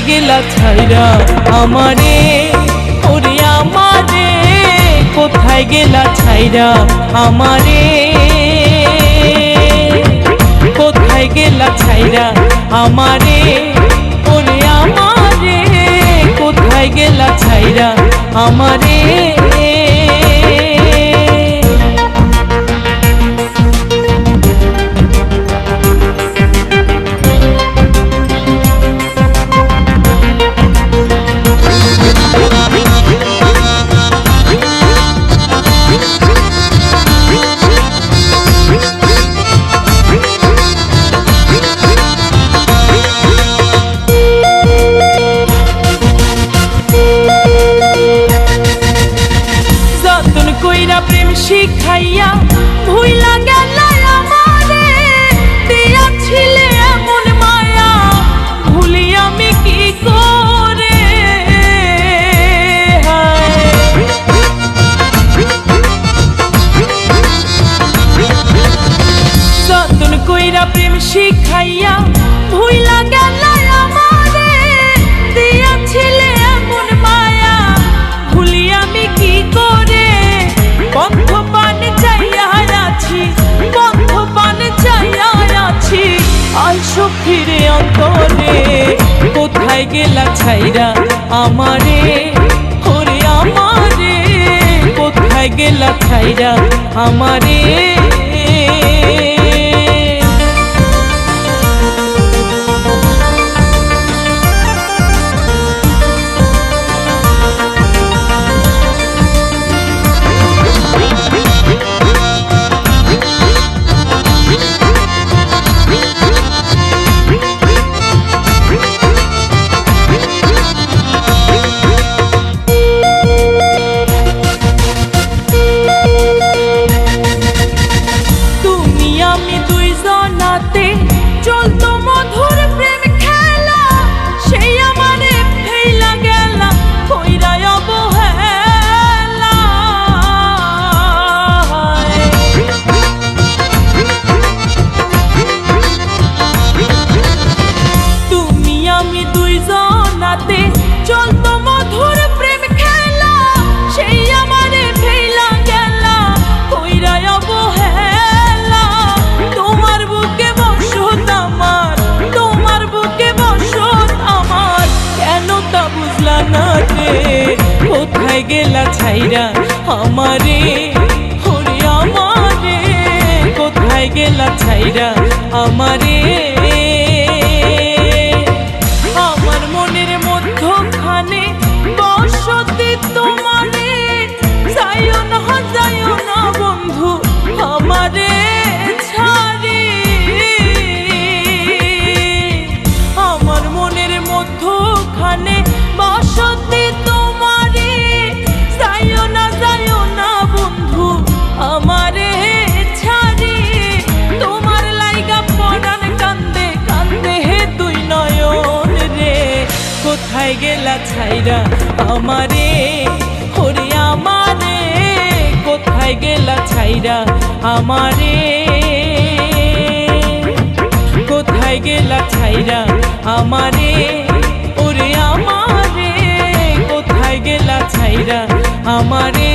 গেলা ছাইরা আমারে? ওরে আমারে, কোথায় গেলা ছাইরা আমারে? কোথায় গেলা ছাইরা আমারে? ওরে আমারে, কোথায় গেলা ছাইরা আমারে? অন্তরে কোথায় গেলা ছাইরা আমারে? ওরে আমারে কোথায় গেলা ছাইরা আমারে? me do কোথায় গেলা ছাইরা আমারে হরে আমারে, কোথায় গেলা ছাইরা আমারে? মধ্যখানে বসতি বন্ধু ছাড়ি। আমার মনের মধ্যখানে গেলা ছাইরা আমারে হরে আমারে, কোথায় গেলা ছাইরা আমারে? কোথায় গেলা ছাইরা আমারে, ওরে আমারে, কোথায় গেলা ছাইরা আমারে?